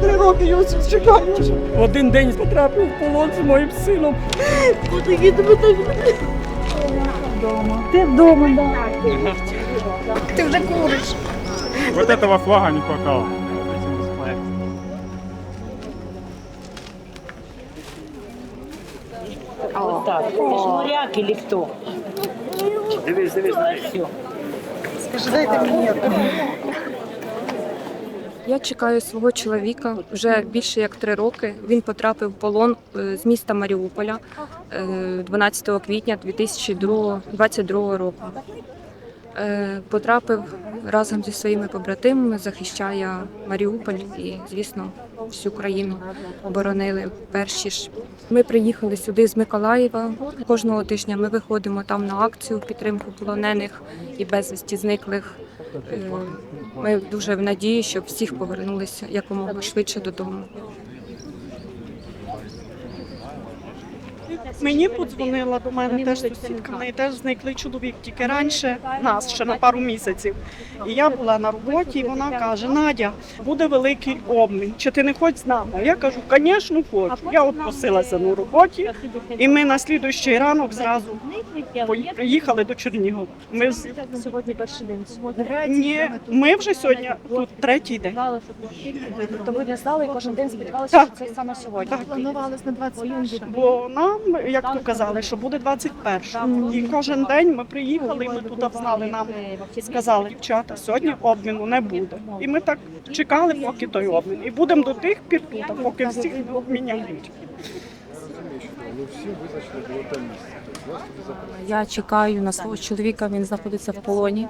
Три роки його чекаю вже. В один день потрапив в полон з моїм сином. Ти вдома, да. Ти вже куриш. Вот этого флага не хватало. Так, ти ж моряк или хто? Дивись, дивись, Я чекаю свого чоловіка вже більше як три роки. Він потрапив в полон е, з міста Маріуполя е, 12 квітня 2022 року. Е, Потрапив разом зі своїми побратимами, захищає Маріуполь і, звісно, всю країну оборонили перші ж. Ми приїхали сюди з Миколаєва. Кожного тижня ми виходимо там на акцію підтримку полонених і безвісті зниклих. Е, Ми дуже в надії, щоб всіх повернулися якомога швидше додому. Мені подзвонила до мене теж сусідка. В неї теж зниклий чоловік тільки раніше нас, ще на пару місяців. І я була на роботі, і вона каже: Надя, буде великий обмін. Чи ти не хочеш з нами? Я кажу, звісно, хочу. Я от просилася на роботі, і ми на слідуючий ранок зразу пої- приїхали до Чернігова. Ми Сьогодні перший день. ні, ми вже сьогодні тут третій день. То ви не знали кожен день сподівалися, що це саме сьогодні. Так. Планувалось на 21. Бо нам, як то казали, що буде 21. І кожен день ми приїхали, і ми тут знали, нам сказали, дівчата, сьогодні обміну не буде. І ми так чекали, поки той обмін. І будемо до тих пір тут, поки всіх не обміняють. Я чекаю на свого чоловіка, він знаходиться в полоні.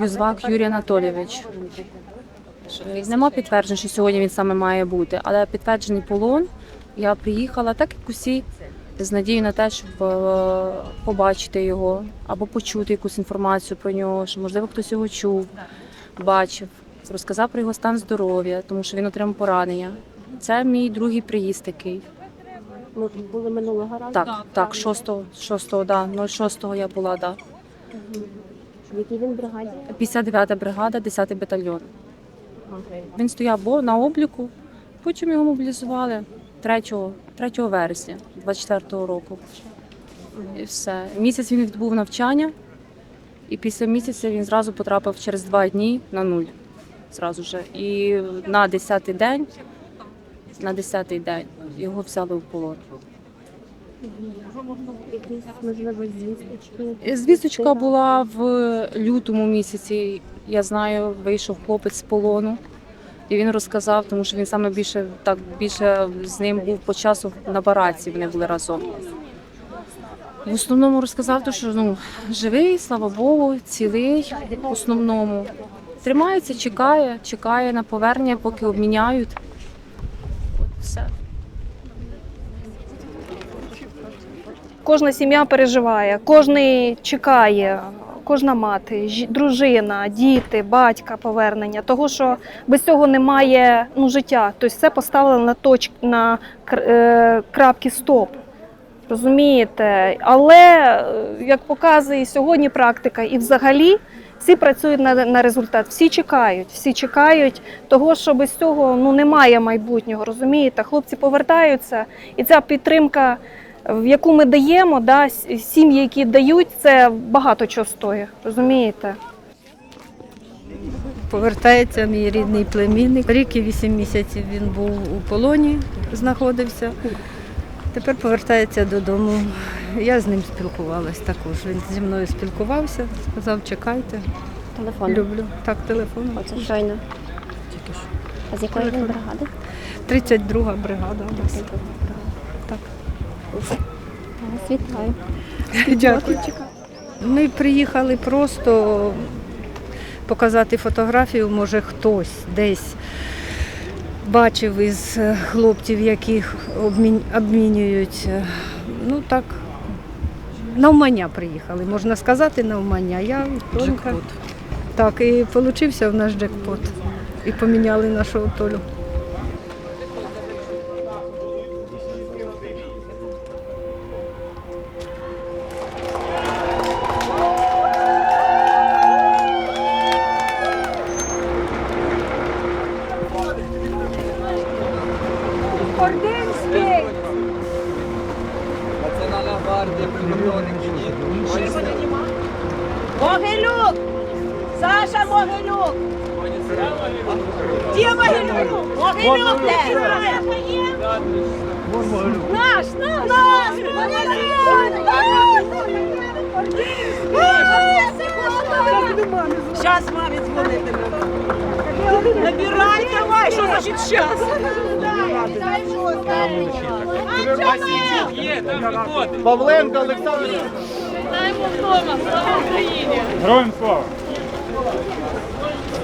Юзвак Юрій Анатолійович. Нема підтверджень, що сьогодні він саме має бути, але підтверджений полон. Я приїхала, так як усі, з надією на те, щоб е, побачити його або почути якусь інформацію про нього, що можливо хтось його чув, бачив, розказав про його стан здоров'я, тому що він отримав поранення. Це мій другий приїзд такий. Ми були минулого разу. Так, так, 6, 6, да, 06 я була, да. В якій він бригаді? 59 бригада, 10 батальйон. Він стояв на обліку, потім його мобілізували 3, 3 вересня 24 року. І все. Місяць він відбув навчання, і після місяця він зразу потрапив через два дні на нуль. Зразу же. І на 10-й день, на 10-й день його взяли в полон. Звісточка була в лютому місяці. Я знаю, вийшов хлопець з полону. І він розказав, тому що він саме більше так більше з ним був по часу на бараці. Вони були разом. В основному розказав, то, що ну живий, слава Богу, цілий. В основному тримається, чекає, чекає на повернення, поки обміняють. Все. Кожна сім'я переживає, кожен чекає, кожна мати, дружина, діти, батька повернення. Того, що без цього немає ну, життя. Тобто все поставили на точ, на е, крапки стоп. Розумієте? Але, е, як показує сьогодні практика, і взагалі всі працюють на, на результат, всі чекають, всі чекають того, що без цього ну, немає майбутнього. Розумієте? Хлопці повертаються, і ця підтримка яку ми даємо, да, сім'ї, які дають, це багато чого стоїть, розумієте? Повертається мій рідний племінник. Рік і вісім місяців він був у полоні, знаходився. Тепер повертається додому. Я з ним спілкувалась також. Він зі мною спілкувався, сказав, чекайте. Телефон. Люблю. Так, телефон. Оце щойно. А з якої він бригади? 32 бригада. у нас. Вітаю. Дякую. Ми приїхали просто показати фотографію, може хтось десь бачив із е, хлопців, яких обмінюють. е, Ну так, навмання приїхали, можна сказати, навмання. Я тонка. Так, і вийшов в наш джекпот. І поміняли нашого Толю. Гвардія, прикордонники, ні. Могилюк! Саша Могилюк! Де Могилюк? Могилюк де? Наш, наш! Наш! Зараз мамі дзвонити. Набирай давай, що значить зараз? Павленко Олександр. Героям слава.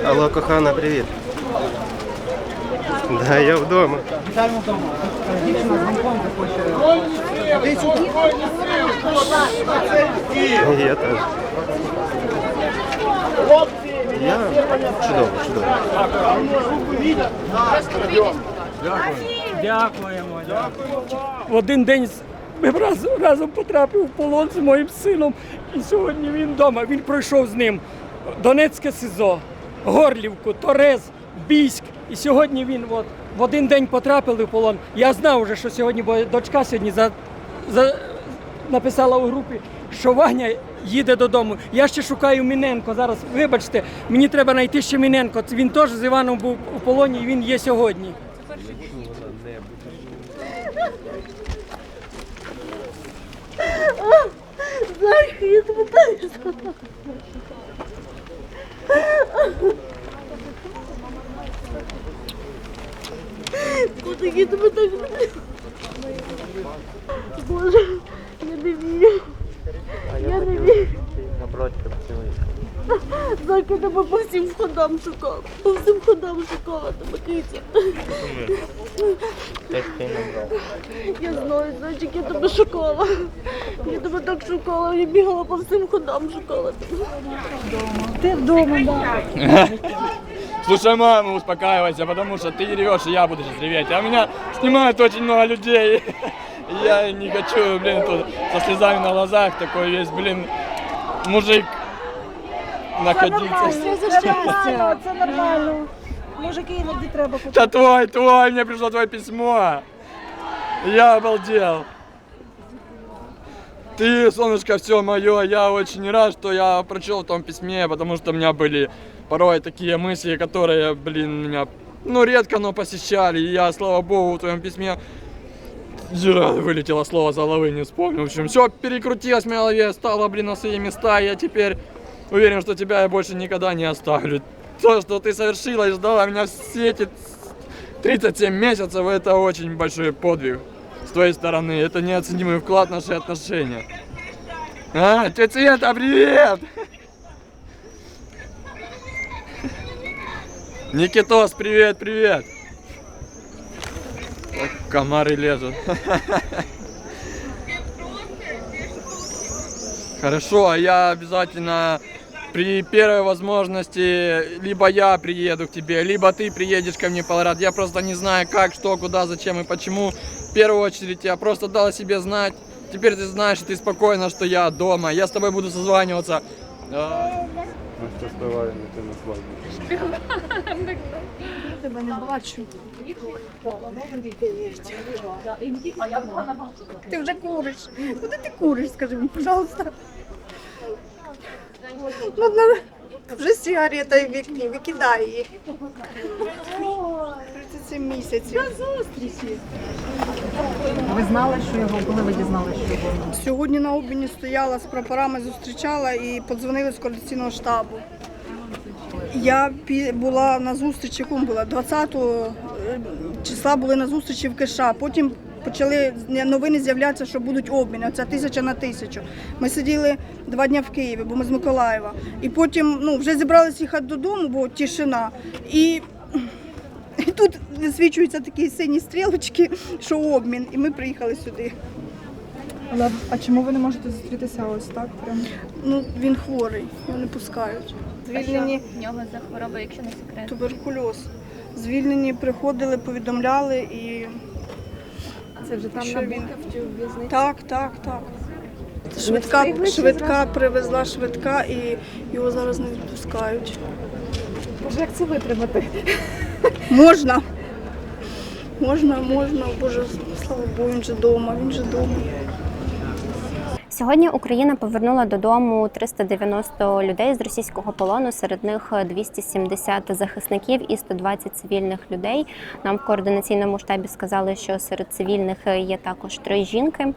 Алло, кохана, привіт. Да, я вдома. Я теж. Я чудово, чудово. Дякуємо. В один день ми раз, разом потрапив в полон з моїм сином, і сьогодні він вдома. Він пройшов з ним Донецьке СИЗО, Горлівку, Торез, Бійськ. І сьогодні він от, в один день потрапили в полон. Я знав вже, що сьогодні, бо дочка сьогодні за, за, написала у групі, що Ваня їде додому. Я ще шукаю Міненко. Зараз, вибачте, мені треба знайти ще Міненко. Він теж з Іваном був у полоні і він є сьогодні. Напротив, Зайка тебе по всім ходам шукала. По всім ходам шукала тебе, Китя. Теж ти набрав. Я знаю, зайчик, я тебе шукала. Я тебе так шукала, я бігала по всім ходам шукала тебе. Ти вдома, так. Слушай, мама, успокаивайся, потому что ты ревешь, и я буду сейчас реветь. А меня снимают очень много людей. И я не хочу, блин, тут со слезами на глазах такой весь, блин, мужик находиться. Це щастя. Це нормально. Мужики іноді треба Да твой, твой, мне пришло твое письмо. Я обалдел. Ты, солнышко, все мое, я очень рад, что я прочел в том письме, потому что у меня были порой такие мысли, которые, блин, меня, ну, редко, но посещали. И я, слава богу, в твоем письме Жира, вылетело слово за головы, не вспомнил. В общем, все перекрутилось в моей голове, стало, блин, на свои места. Я теперь уверен, что тебя я больше никогда не оставлю. То, что ты совершила и ждала меня все эти 37 месяцев, это очень большой подвиг с твоей стороны. Это неоценимый вклад в наши отношения. А, тетя Света, привет! Никитос, привет, привет! Ой, Комары лезут. Хорошо, а я обязательно при первой возможности либо я приеду к тебе, либо ты приедешь ко мне, Палрат. Я просто не знаю как, что, куда, зачем и почему. В первую очередь я просто дал себе знать. Теперь ты знаешь, ты спокойно, что я дома. Я с тобой буду созваниваться. Тебе не бачу. Ти вже куриш. Куди ти куриш, скажи мені, пожалуйста. Ну, на... Вже сигарета і вік- викидай її. 37 місяців. Ви знали, що його, коли ви дізналися, що його? Сьогодні на обміні стояла з прапорами, зустрічала і подзвонили з коаліційного штабу. Я пі- була на зустрічі, кому була 20 е, числа були на зустрічі в Киша. Потім почали новини з'являтися, що будуть обміни. Оце тисяча на тисячу. Ми сиділи два дні в Києві, бо ми з Миколаєва. І потім ну, вже зібралися їхати додому, бо тишина. І, і тут висвічуються такі сині стрілочки, що обмін. І ми приїхали сюди. Але а чому ви не можете зустрітися ось так? Прям Ну, він хворий, його не пускають. Звільнені В нього за хвороба, якщо не секрет. туберкульоз. Звільнені приходили, повідомляли і це вже там Що на він? В'язниці. так, так, так. Швидка, швидка привезла швидка і його зараз не відпускають. Боже, як це витримати? Можна. Можна, можна, боже, слава Богу, він же вдома, він же вдома. Сьогодні Україна повернула додому 390 людей з російського полону. Серед них 270 захисників і 120 цивільних людей. Нам в координаційному штабі сказали, що серед цивільних є також три жінки.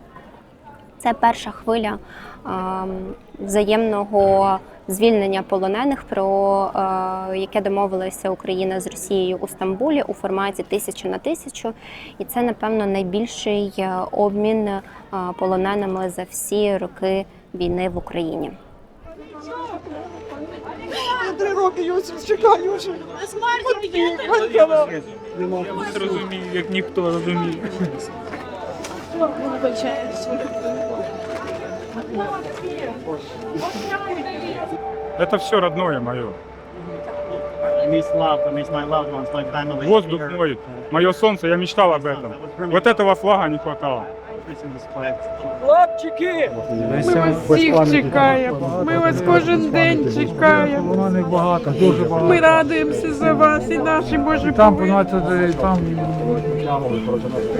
Це перша хвиля ем, взаємного звільнення полонених, про е, яке домовилася Україна з Росією у Стамбулі у форматі тисячу на тисячу. І це, напевно, найбільший е, обмін е, полоненими за всі роки війни в Україні. Я три роки Йосиф чекаю вже. Розумію, як ніхто розуміє. Это все родное мое. Воздух мой, мое солнце, я мечтал об этом. Вот этого флага не хватало. Хлопчики, ми вас всіх чекаємо. Ми вас кожен день чекаємо. Вона не багато, дуже багато. Ми радуємося за вас і наші Божі Там, понимаете, там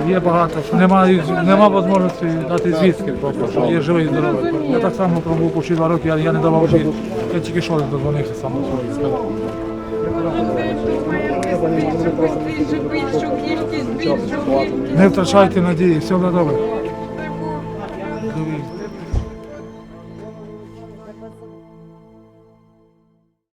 є багато, немає, нема можливості дати звістки, просто, що є живий здоровий. Я так само пробув почти два роки, я, я не давав жити. Я тільки що дозвонився саме Не втрачайте надії, все буде добре.